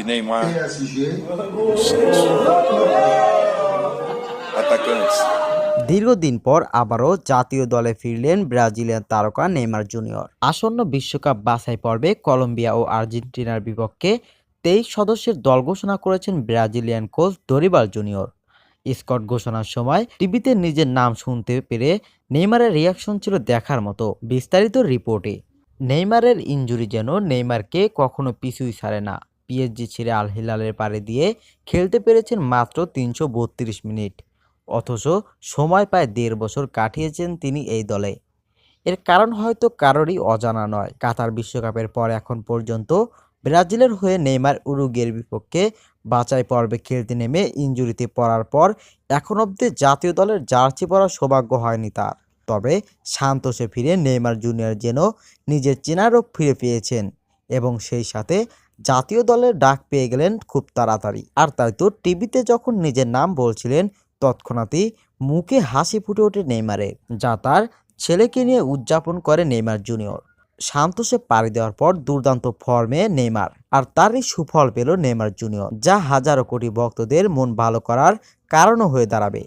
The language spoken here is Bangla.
e Neymar, PSG, atacantes. দীর্ঘদিন পর আবারও জাতীয় দলে ফিরলেন ব্রাজিলিয়ান তারকা নেইমার জুনিয়র। আসন্ন বিশ্বকাপ বাছাই পর্বে কলম্বিয়া ও আর্জেন্টিনার বিপক্ষে তেইশ সদস্যের দল ঘোষণা করেছেন Brazilian coach Dorival junior. Squad ঘোষণার সময় টিভিতে নিজের নাম শুনতে পেরে নেইমারের রিয়াকশন ছিল দেখার মতো বিস্তারিত রিপোর্টে। নেইমারের ইনজুরি যেন নেইমারকে কখনো পিছুই ছাড়ে না। পিএসজি ছেড়ে আল হিলালের পারে দিয়ে খেলতে পেরেছেন মাত্র তিনশো বত্রিশ মিনিট। অথচ সময় প্রায় দেড় বছর কাটিয়েছেন তিনি এই দলে। এর কারণ হয়তো কারোরই অজানা নয়। কাতার বিশ্বকাপের পর এখন পর্যন্ত ব্রাজিলের হয়ে নেইমার উরুগের বিপক্ষে বাছাই পর্বে খেলতে নেমে ইনজুরিতে পড়ার পর এখন অবধি জাতীয় দলের জার্সি পরার সৌভাগ্য হয়নি তার। তবে সান্তোষে ফিরে নেইমার জুনিয়র যেন নিজের চেনারও ফিরে পেয়েছেন এবং সেই সাথে জাতীয় দলের ডাক পেয়ে গেলেন খুব তাড়াতাড়ি। আর তাই তো টিভিতে যখন নিজের নাম বলছিলেন, তৎক্ষণাৎই মুখে হাসি ফুটে ওঠে নেইমারের, যা তার ছেলেকে নিয়ে উদযাপন করে নেইমার জুনিয়র। সান্তোষে পাড়ি দেওয়ার পর দুর্দান্ত ফর্মে নেইমার, আর তারই সুফল পেল নেইমার জুনিয়র, যা হাজারো কোটি ভক্তদের মন ভালো করার কারণও হয়ে দাঁড়াবে।